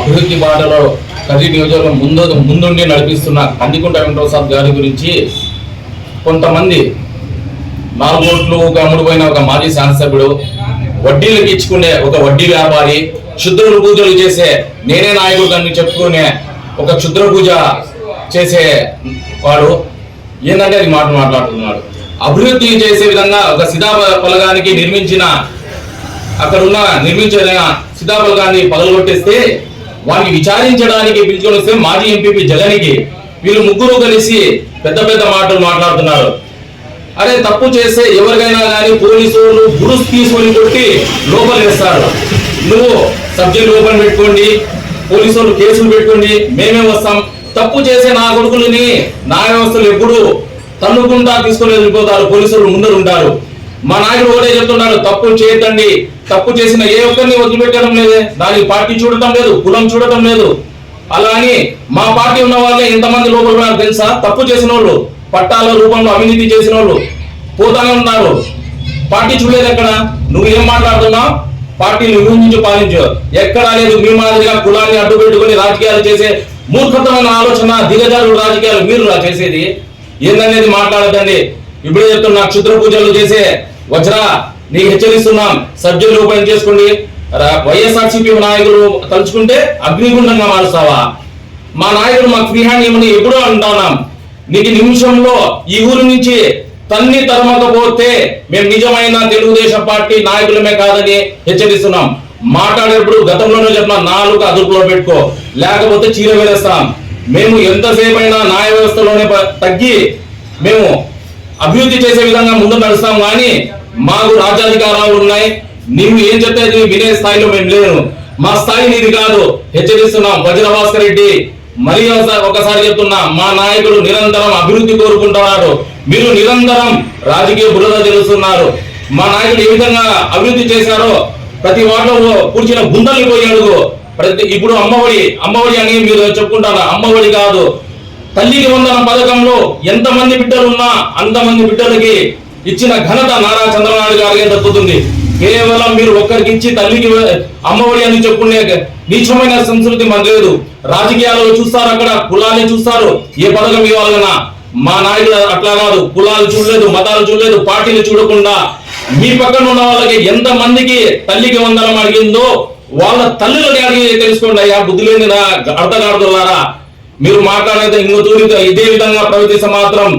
అభివృద్ధి బాటలో కది నియోజకవర్గం ముందు ముందుండి నడిపిస్తున్న కందికుంట వెంకటప్రసాద్ గారి గురించి కొంతమంది నాలుగు ఓట్లు అమ్ముడుపోయిన ఒక మాజీ శాసనసభ్యుడు వడ్డీలకు ఇచ్చుకునే ఒక వడ్డీ వ్యాపారి క్షుద్రులు పూజలు చేసే నేనే నాయకుడు అని చెప్పుకునే ఒక క్షుద్ర పూజ చేసే వాడు ఏంటంటే అది మాట మాట్లాడుతున్నాడు. అభివృద్ధి చేసే విధంగా ఒక సిదా పలగానికి నిర్మించిన అక్కడ ఉన్న నిర్మించిన పలగాన్ని పగలగొట్టేస్తే వారిని విచారించడానికి పిలుచుకొని మాజీ ఎంపీపీ జగన్కి వీళ్ళు ముగ్గురు కలిసి పెద్ద పెద్ద మాటలు మాట్లాడుతున్నారు. అరే తప్పు చేస్తే ఎవరికైనా కానీ పోలీసులు గురుసు తీసుకొని కొట్టి లోపల వేస్తారు నువ్వు సబ్జెక్ట్ ఓపెన్ పెట్టుకోండి పోలీసులు కేసులు పెట్టుకోండి మేమే వస్తాం. తప్పు చేసే నా కొడుకులని న్యాయ వ్యవస్థలు ఎప్పుడు తన్నుకుంటా తీసుకొని వెళ్ళిపోతారు. పోలీసులు ముందర ఉంటారు మా నాయకుడు ఒకటే చెప్తున్నాడు తప్పు చేయొద్దండి. తప్పు చేసిన ఏ ఒక్కరిని వదిలిపెట్టడం లేదే. దానికి పార్టీ చూడటం లేదు కులం చూడటం లేదు. అలా అని మా పార్టీ ఉన్న వాళ్ళే ఎంతమంది లోపల ఉన్నారు తెలుసా? తప్పు చేసిన వాళ్ళు పట్టాల రూపంలో అవినీతి చేసిన వాళ్ళు పోతానే ఉన్నారు. పార్టీ చూడలేదు ఎక్కడ? నువ్వు ఏం మాట్లాడుతున్నావు? పార్టీని ఊహించు పాలించు. ఎక్కడా లేదు మీ మాదిరిగా కులాన్ని అడ్డు పెట్టుకుని రాజకీయాలు చేసే మూర్ఖతమైన ఆలోచన దిగజారు రాజకీయాలు మీరు రా చేసేది. ఏందనేది మాట్లాడదండి ఇప్పుడే చెప్తున్నా క్షుద్ర పూజలు చేసే వజ్రా నీ హెచ్చరిస్తున్నాం. సభ్యులు ఓపెన్ చేసుకోండి. వైఎస్ఆర్సీపీ నాయకులు తలుచుకుంటే అగ్నిగుండంగా మారుస్తావా? మా నాయకుడు మాకు ఫ్రీ హ్యాండ్ ఇవ్వని ఎప్పుడూ అంటున్నాం నీకు నిమిషంలో ఈ ఊరు నుంచి తన్ని తరమకపోతే మేము నిజమైన తెలుగుదేశం పార్టీ నాయకులమే కాదని హెచ్చరిస్తున్నాం. మాట్లాడేటప్పుడు గతంలోనే చెప్పిన నాలుగు అదుపులో పెట్టుకో. లేకపోతే చీర వేరేస్తాం. మేము ఎంతసేపు అయినా న్యాయ వ్యవస్థలోనే తగ్గి మేము అభివృద్ధి చేసే విధంగా ముందు నడుస్తాం. కానీ మాకు రాజ్యాధికారాలు ఉన్నాయి. నీవు ఏం చెప్పేది వినే స్థాయిలో మేము లేను మా స్థాయి నీది కాదు. హెచ్చరిస్తున్నాం వజ్రభాస్కర్ రెడ్డి. మరి ఒకసారి- ఒకసారి చెప్తున్నా మా నాయకుడు నిరంతరం అభివృద్ధి కోరుకుంటున్నాడు మీరు నిరంతరం రాజకీయ బురద తెలుస్తున్నారు మా నాయకుడు ఏ విధంగా అభివృద్ధి చేశారో ప్రతి వాటిలో కూర్చున్న గుండల్ని పోయి అడుగు. ప్రతి ఇప్పుడు అమ్మఒడి అమ్మఒడి అని మీరు చెప్పుకుంటారా? అమ్మఒడి కాదు. తల్లికి వందన పథకంలో ఎంతమంది బిడ్డలు ఉన్నా అంతమంది బిడ్డలకి ఇచ్చిన ఘనత నారా చంద్రబాబు గారికి దక్కుతుంది కేవలం మీరు ఒక్కరికి ఇచ్చి తల్లికి అమ్మఒడి అని చెప్పుకునే నీచమైన సంస్కృతి మన లేదు. రాజకీయాల్లో చూస్తారు అక్కడ కులాన్ని చూస్తారు. ఏ పథకం ఇవ్వాలన్నా మా నాయుడు అట్లా కాదు. కులాలు చూడలేదు మతాలు చూడలేదు పార్టీలు చూడకుండా మీ పక్కన ఉన్న వాళ్ళకి ఎంత మందికి తల్లికి వందనం అడిగిందో వాళ్ళ తల్లులని అడిగి తెలుసుకోండి అయ్యా బుద్ధి లేని నా అర్థగాడుతున్నారా మీరు మాట్లాడేది ఇంకో తూరి ఇదే విధంగా ప్రవర్తిస్తే మాత్రం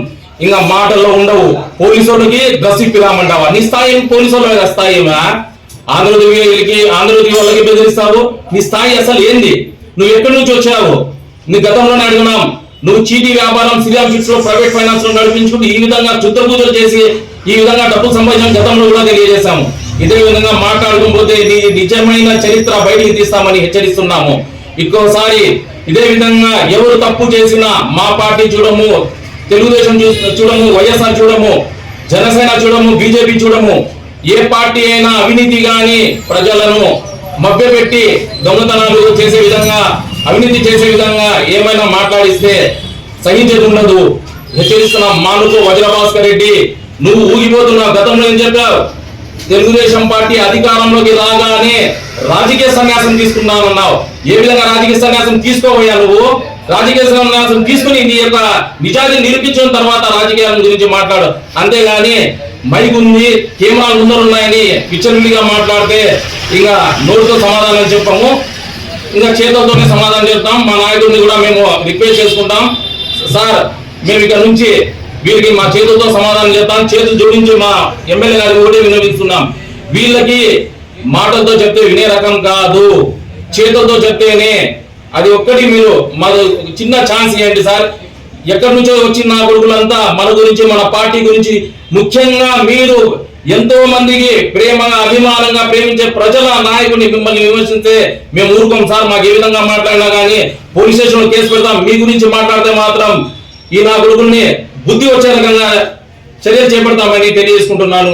ఇంకా మాటల్లో ఉండవు. పోలీసు వాళ్ళకి డ్రెస్ నీ స్థాయి పోలీసు వాళ్ళ స్థాయి ఆంధ్రదేవికి ఆంధ్రదేవి వాళ్ళకి బెదిరిస్తావు? నీ స్థాయి అసలు ఏంది? నువ్వు ఎక్కడి నుంచి వచ్చావు? నీ గతంలోనే అడుగున్నాం నువ్వు చీటీ వ్యాపారం శ్రీరామ్ ఫిట్స్లో ప్రైవేట్ ఫైనాన్స్లో నడిపించుకుంటూ ఈ విధంగా చుత్త పూజలు చేసి ఈ విధంగా డబ్బు సంపాదించిన గతంలో కూడా తెలియజేశాము. ఇదే విధంగా మాట్లాడకపోతే నీ నిజమైన చరిత్ర బయటికి తీస్తామని హెచ్చరిస్తున్నాము. ఇంకోసారి ఇదే విధంగా ఎవరు తప్పు చేసినా మా పార్టీ చూడము. తెలుగుదేశం చూ- చూడము వైఎస్ఆర్ చూడము జనసేన చూడము బీజేపీ చూడము. ఏ పార్టీ అయినా అవినీతి గాని ప్రజలను మభ్యపెట్టి దొంగతనాలు చేసే విధంగా అవినీతి చేసే విధంగా ఏమైనా మాట్లాడిస్తే సహించేది ఉండదు. హెచ్చరిస్తున్నాం మానుకు వజ్రభాస్కర్ రెడ్డి నువ్వు ఊగిపోతున్నావు గతంలో ఏం చెప్పావు? తెలుగుదేశం పార్టీ అధికారంలోకి రాగానే రాజకీయ సన్యాసం తీసుకున్నామన్నావు ఏ విధంగా రాజకీయ సన్యాసం తీసుకోబోయా నువ్వు? రాజకీయ సన్యాసం తీసుకుని నీ యొక్క నిజాన్ని నిరూపించిన తర్వాత రాజకీయాల గురించి మాట్లాడు. అంతేగాని మైక్ ఉంది కెమెరాలు ముందరు ఉన్నాయని పిచ్చర్మిగా మాట్లాడితే ఇంకా నోటితో సమాధానం చెప్పాము. ఇంకా చేతులతోనే సమాధానం చెప్తాం. మా నాయకుడిని కూడా మేము రిక్వెస్ట్ చేసుకుంటాం. సార్ మేము ఇక్కడ నుంచి వీరికి మా చేతులతో సమాధానం చెప్తాం. చేతులు జోడించి మా ఎమ్మెల్యే గారికి కూడా వినిపిస్తున్నాం వీళ్ళకి మాటలతో చెప్తే వినే రకం కాదు. చేతులతో చెప్తేనే అది ఒక్కటి మీరు మాకు చిన్న ఛాన్స్ ఇవ్వండి సార్. ఎక్కడి నుంచో వచ్చిన నా కొడుకులంతా మన గురించి మన పార్టీ గురించి ముఖ్యంగా మీరు ఎంతో మందికి ప్రేమగా అభిమానంగా ప్రేమించే ప్రజల నాయకుడిని మిమ్మల్ని విమర్శిస్తే మేము ఊరుకోం సార్. మాకు ఏ విధంగా మాట్లాడినా కానీ పోలీస్ స్టేషన్ కేసు పెడతాం. మీ గురించి మాట్లాడితే మాత్రం ఈ నా కొడుకుల్ని బుద్ధి వచ్చే రకంగా చర్యలు చేపడతామని తెలియజేసుకుంటున్నాను.